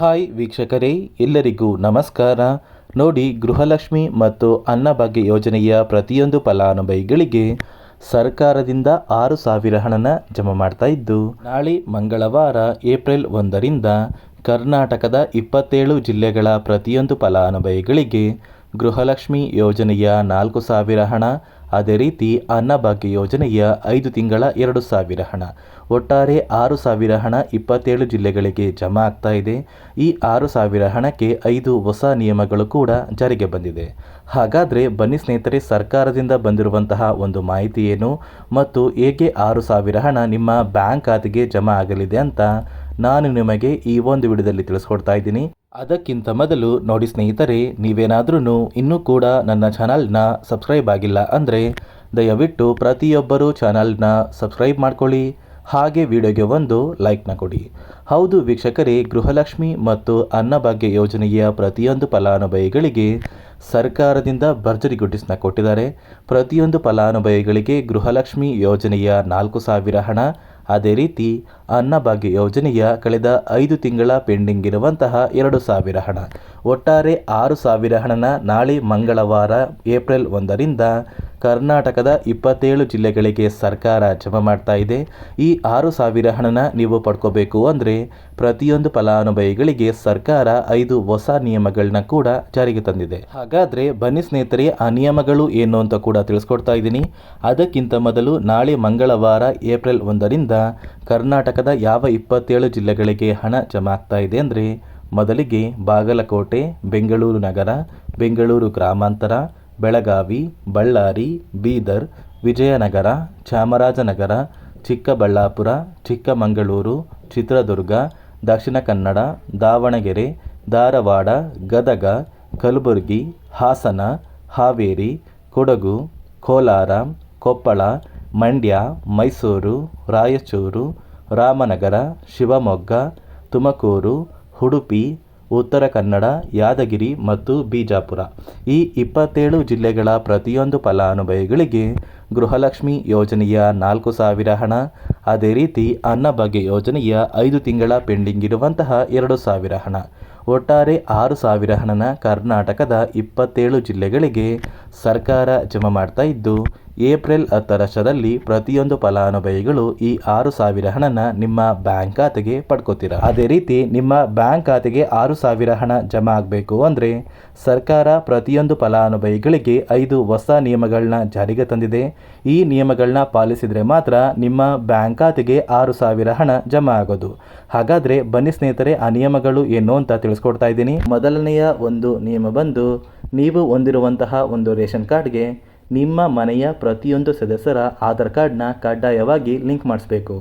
Hi ವೀಕ್ಷಕರೇ, ಎಲ್ಲರಿಗೂ ನಮಸ್ಕಾರ. ನೋಡಿ, ಗೃಹಲಕ್ಷ್ಮಿ ಮತ್ತು ಅನ್ನಭಾಗ್ಯ ಯೋಜನೆಯ ಪ್ರತಿಯೊಂದು ಫಲಾನುಭವಿಗಳಿಗೆ ಸರ್ಕಾರದಿಂದ ಆರು ಸಾವಿರ ಹಣನ ಜಮಾ ಮಾಡ್ತಾ ಇದ್ದು, ನಾಳೆ ಮಂಗಳವಾರ, ಏಪ್ರಿಲ್ ಒಂದರಿಂದ ಕರ್ನಾಟಕದ ಇಪ್ಪತ್ತೇಳು ಜಿಲ್ಲೆಗಳ ಪ್ರತಿಯೊಂದು ಫಲಾನುಭವಿಗಳಿಗೆ ಗೃಹಲಕ್ಷ್ಮಿ ಯೋಜನೆಯ ನಾಲ್ಕು ಸಾವಿರ ಹಣ ಅದೇ ರೀತಿ ಅನ್ನಭಾಗ್ಯ ಯೋಜನೆಯ ಐದು ತಿಂಗಳ ಎರಡು ಸಾವಿರ ಹಣ. ಒಟ್ಟಾರೆ ಆರು ಸಾವಿರ ಹಣ ಇಪ್ಪತ್ತೇಳು ಜಿಲ್ಲೆಗಳಿಗೆ ಜಮಾ ಆಗ್ತಾ ಇದೆ. ಈ ಆರು ಸಾವಿರ ಹಣಕ್ಕೆ ಐದು ಹೊಸ ನಿಯಮಗಳು ಕೂಡ ಜಾರಿಗೆ ಬಂದಿದೆ. ಹಾಗಾದರೆ ಬನ್ನಿ ಸ್ನೇಹಿತರೆ, ಸರ್ಕಾರದಿಂದ ಬಂದಿರುವಂತಹ ಒಂದು ಮಾಹಿತಿ ಏನು? ಮತ್ತು ಹೇಗೆ ಆರು ಸಾವಿರ ಹಣ ನಿಮ್ಮ ಬ್ಯಾಂಕ್ ಖಾತೆಗೆ ಜಮಾ ಆಗಲಿದೆ ಅಂತ ನಾನು ನಿಮಗೆ ಈ ಒಂದು ವಿಡಿಯೋದಲ್ಲಿ ತಿಳಿಸ್ಕೊಡ್ತಾ ಇದ್ದೀನಿ. ಅದಕ್ಕಿಂತ ಮೊದಲು ನೋಡಿ ಸ್ನೇಹಿತರೆ ನೀವೇನಾದ್ರೂ ಇನ್ನೂ ಕೂಡ ನನ್ನ ಚಾನಲ್ನ ಸಬ್ಸ್ಕ್ರೈಬ್ ಆಗಿಲ್ಲ ಅಂದರೆ ದಯವಿಟ್ಟು ಪ್ರತಿಯೊಬ್ಬರೂ ಚಾನಲ್ನ ಸಬ್ಸ್ಕ್ರೈಬ್ ಮಾಡ್ಕೊಳ್ಳಿ. ಹಾಗೆ ವಿಡಿಯೋಗೆ ಒಂದು ಲೈಕ್ನ ಕೊಡಿ. ಹೌದು ವೀಕ್ಷಕರೇ, ಗೃಹಲಕ್ಷ್ಮಿ ಮತ್ತು ಅನ್ನಭಾಗ್ಯ ಯೋಜನೆಯ ಪ್ರತಿಯೊಂದು ಫಲಾನುಭವಿಗಳಿಗೆ ಸರ್ಕಾರದಿಂದ ಭರ್ಜರಿ ಗುಡ್ಡಿಸ್ನ ಕೊಟ್ಟಿದ್ದಾರೆ. ಪ್ರತಿಯೊಂದು ಫಲಾನುಭವಿಗಳಿಗೆ ಗೃಹಲಕ್ಷ್ಮಿ ಯೋಜನೆಯ ನಾಲ್ಕು ಸಾವಿರ ಹಣ. ಅದೇ ರೀತಿ ಅನ್ನಭಾಗ್ಯ ಯೋಜನೆಯ ಕಳೆದ ಐದು ತಿಂಗಳ ಪೆಂಡಿಂಗ್ ಇರುವಂತಹ ಎರಡು ಸಾವಿರ ಹಣ. ಒಟ್ಟಾರೆ ಆರು ಸಾವಿರ ಹಣನ ನಾಳೆ ಮಂಗಳವಾರ, ಏಪ್ರಿಲ್ ಒಂದರಿಂದ ಕರ್ನಾಟಕದ ಇಪ್ಪತ್ತೇಳು ಜಿಲ್ಲೆಗಳಿಗೆ ಸರ್ಕಾರ ಜಮಾ ಮಾಡ್ತಾ ಇದೆ. ಈ ಆರು ಸಾವಿರ ಹಣನ ನೀವು ಪಡ್ಕೋಬೇಕು ಅಂದರೆ ಪ್ರತಿಯೊಂದು ಫಲಾನುಭವಿಗಳಿಗೆ ಸರ್ಕಾರ ಐದು ಹೊಸ ನಿಯಮಗಳನ್ನ ಕೂಡ ಜಾರಿಗೆ ತಂದಿದೆ. ಹಾಗಾದರೆ ಬನ್ನಿ ಸ್ನೇಹಿತರೆ, ಆ ನಿಯಮಗಳು ಏನು ಅಂತ ಕೂಡ ತಿಳಿಸ್ಕೊಡ್ತಾ ಇದ್ದೀನಿ. ಅದಕ್ಕಿಂತ ಮೊದಲು ನಾಳೆ ಮಂಗಳವಾರ, ಏಪ್ರಿಲ್ ಒಂದರಿಂದ ಕರ್ನಾಟಕದ ಯಾವ ಇಪ್ಪತ್ತೇಳು ಜಿಲ್ಲೆಗಳಿಗೆ ಹಣ ಜಮಾ ಆಗ್ತಾ ಇದೆ ಅಂದರೆ ಮೊದಲಿಗೆ ಬಾಗಲಕೋಟೆ, ಬೆಂಗಳೂರು ನಗರ, ಬೆಂಗಳೂರು ಗ್ರಾಮಾಂತರ, ಬೆಳಗಾವಿ, ಬಳ್ಳಾರಿ, ಬೀದರ್, ವಿಜಯನಗರ, ಚಾಮರಾಜನಗರ, ಚಿಕ್ಕಬಳ್ಳಾಪುರ, ಚಿಕ್ಕಮಗಳೂರು, ಚಿತ್ರದುರ್ಗ, ದಕ್ಷಿಣ ಕನ್ನಡ, ದಾವಣಗೆರೆ, ಧಾರವಾಡ, ಗದಗ, ಕಲಬುರಗಿ, ಹಾಸನ, ಹಾವೇರಿ, ಕೊಡಗು, ಕೋಲಾರ, ಕೊಪ್ಪಳ, ಮಂಡ್ಯ, ಮೈಸೂರು, ರಾಯಚೂರು ರಾಮನಗರ, ಶಿವಮೊಗ್ಗ, ತುಮಕೂರು, ಉಡುಪಿ, ಉತ್ತರ ಕನ್ನಡ, ಯಾದಗಿರಿ ಮತ್ತು ಬಿಜಾಪುರ. ಈ ಇಪ್ಪತ್ತೇಳು ಜಿಲ್ಲೆಗಳ ಪ್ರತಿಯೊಂದು ಫಲಾನುಭವಿಗಳಿಗೆ ಗೃಹಲಕ್ಷ್ಮಿ ಯೋಜನೆಯ ನಾಲ್ಕು ಸಾವಿರ ಹಣ, ಅದೇ ರೀತಿ ಅನ್ನಭಾಗ್ಯ ಯೋಜನೆಯ ಐದು ತಿಂಗಳ ಪೆಂಡಿಂಗ್ ಇರುವಂತಹ ಎರಡು ಸಾವಿರ ಹಣ. ಒಟ್ಟಾರೆ ಆರು ಸಾವಿರ ಹಣನ ಕರ್ನಾಟಕದ ಇಪ್ಪತ್ತೇಳು ಜಿಲ್ಲೆಗಳಿಗೆ ಸರ್ಕಾರ ಜಮಾ ಮಾಡ್ತಾ ಇದ್ದು ಏಪ್ರಿಲ್ ಹತ್ತರಷ್ಟರಲ್ಲಿ ಪ್ರತಿಯೊಂದು ಫಲಾನುಭವಿಗಳು ಈ ಆರು ಸಾವಿರ ಹಣನ ನಿಮ್ಮ ಬ್ಯಾಂಕ್ ಖಾತೆಗೆ ಪಡ್ಕೋತೀರ? ಅದೇ ರೀತಿ ನಿಮ್ಮ ಬ್ಯಾಂಕ್ ಖಾತೆಗೆ ಆರು ಸಾವಿರ ಹಣ ಜಮಾ ಆಗಬೇಕು ಅಂದರೆ ಸರ್ಕಾರ ಪ್ರತಿಯೊಂದು ಫಲಾನುಭವಿಗಳಿಗೆ ಐದು ಹೊಸ ನಿಯಮಗಳನ್ನ ಜಾರಿಗೆ ತಂದಿದೆ. ಈ ನಿಯಮಗಳನ್ನ ಪಾಲಿಸಿದರೆ ಮಾತ್ರ ನಿಮ್ಮ ಬ್ಯಾಂಕ್ ಖಾತೆಗೆ ಆರು ಸಾವಿರ ಹಣ ಜಮಾ ಆಗೋದು. ಹಾಗಾದರೆ ಬನ್ನಿ ಸ್ನೇಹಿತರೆ, ಆ ನಿಯಮಗಳು ಏನು ಅಂತ ತಿಳಿಸ್ಕೊಡ್ತಾ ಇದ್ದೀನಿ. ಮೊದಲನೆಯ ಒಂದು ನಿಯಮ ಬಂದು, ನೀವು ಹೊಂದಿರುವಂತಹ ಒಂದು ರೇಷನ್ ಕಾರ್ಡ್ಗೆ ನಿಮ್ಮ ಮನೆಯ ಪ್ರತಿಯೊಂದು ಸದಸ್ಯರ ಆಧಾರ್ ಕಾರ್ಡ್ನ ಕಡ್ಡಾಯವಾಗಿ ಲಿಂಕ್ ಮಾಡಿಸ್ಬೇಕು.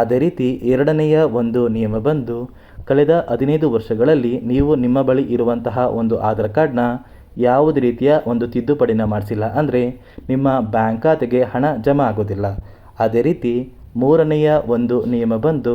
ಅದೇ ರೀತಿ ಎರಡನೆಯ ಒಂದು ನಿಯಮ ಬಂದು, ಕಳೆದ ಹದಿನೈದು ವರ್ಷಗಳಲ್ಲಿ ನೀವು ನಿಮ್ಮ ಬಳಿ ಇರುವಂತಹ ಒಂದು ಆಧಾರ್ ಕಾರ್ಡ್ನ ಯಾವುದೇ ರೀತಿಯ ಒಂದು ತಿದ್ದುಪಡಿನ ಮಾಡಿಸಿಲ್ಲ ಅಂದರೆ ನಿಮ್ಮ ಬ್ಯಾಂಕ್ ಖಾತೆಗೆ ಹಣ ಜಮಾ ಆಗೋದಿಲ್ಲ ಅದೇ ರೀತಿ ಮೂರನೆಯ ಒಂದು ನಿಯಮ ಬಂದು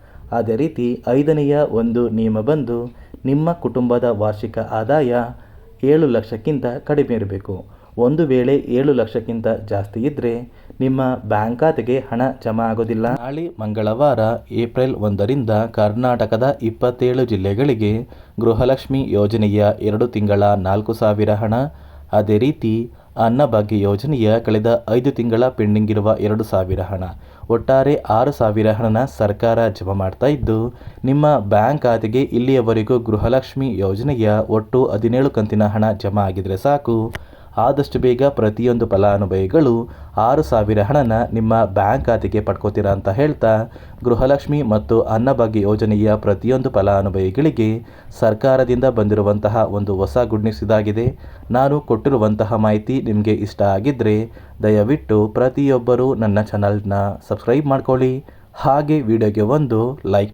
ಅದೇ ರೀತಿ ಐದನೆಯ ಒಂದು ನಿಯಮ ಬಂದು ನಿಮ್ಮ ಕುಟುಂಬದ ವಾರ್ಷಿಕ ಆದಾಯ ಏಳು ಲಕ್ಷಕ್ಕಿಂತ ಕಡಿಮೆ ಇರಬೇಕು. ಒಂದು ವೇಳೆ ಏಳು ಲಕ್ಷಕ್ಕಿಂತ ಜಾಸ್ತಿ ಇದ್ದರೆ ನಿಮ್ಮ ಬ್ಯಾಂಕ್ ಖಾತೆಗೆ ಹಣ ಜಮಾ ಆಗೋದಿಲ್ಲ. ನಾಳೆ ಮಂಗಳವಾರ, ಏಪ್ರಿಲ್ ಒಂದರಿಂದ ಕರ್ನಾಟಕದ ಇಪ್ಪತ್ತೇಳು ಜಿಲ್ಲೆಗಳಿಗೆ ಗೃಹಲಕ್ಷ್ಮಿ ಯೋಜನೆಯ ಎರಡು ತಿಂಗಳ ನಾಲ್ಕು ಸಾವಿರ ಹಣ. ಅದೇ ರೀತಿ ಅನ್ನಭಾಗ್ಯ ಯೋಜನೆಯ ಕಳೆದ ಐದು ತಿಂಗಳ ಪೆಂಡಿಂಗ್ ಇರುವ ಎರಡು ಸಾವಿರ ಹಣ. ಒಟ್ಟಾರೆ ಆರು ಸಾವಿರ ಹಣನ ಸರ್ಕಾರ ಜಮಾ ಮಾಡ್ತಾ ಇದ್ದು, ನಿಮ್ಮ ಬ್ಯಾಂಕ್ ಖಾತೆಗೆ ಇಲ್ಲಿಯವರೆಗೂ ಗೃಹಲಕ್ಷ್ಮಿ ಯೋಜನೆಯ ಒಟ್ಟು ಹದಿನೇಳು ಕಂತಿನ ಹಣ ಜಮಾ ಆಗಿದ್ರೆ ಸಾಕು. ಆದಷ್ಟು ಬೇಗ ಪ್ರತಿಯೊಂದು ಫಲಾನುಭವಿಗಳು ಆರು ಸಾವಿರ ಹಣನ ನಿಮ್ಮ ಬ್ಯಾಂಕ್ ಖಾತೆಗೆ ಪಡ್ಕೋತೀರಾ ಅಂತ ಹೇಳ್ತಾ ಗೃಹಲಕ್ಷ್ಮಿ ಮತ್ತು ಅನ್ನಭಾಗ್ಯ ಯೋಜನೆಯ ಪ್ರತಿಯೊಂದು ಫಲಾನುಭವಿಗಳಿಗೆ ಸರ್ಕಾರದಿಂದ ಬಂದಿರುವಂತಹ ಒಂದು ಹೊಸ ಗುಡ್ ನ್ಯೂಸ್ ಇದಾಗಿದೆ. ನಾನು ಕೊಟ್ಟಿರುವಂತಹ ಮಾಹಿತಿ ನಿಮಗೆ ಇಷ್ಟ ಆಗಿದ್ದರೆ ದಯವಿಟ್ಟು ಪ್ರತಿಯೊಬ್ಬರೂ ನನ್ನ ಚಾನಲ್ನ ಸಬ್ಸ್ಕ್ರೈಬ್ ಮಾಡ್ಕೊಳ್ಳಿ. ಹಾಗೆ ವಿಡಿಯೋಗೆ ಒಂದು ಲೈಕ್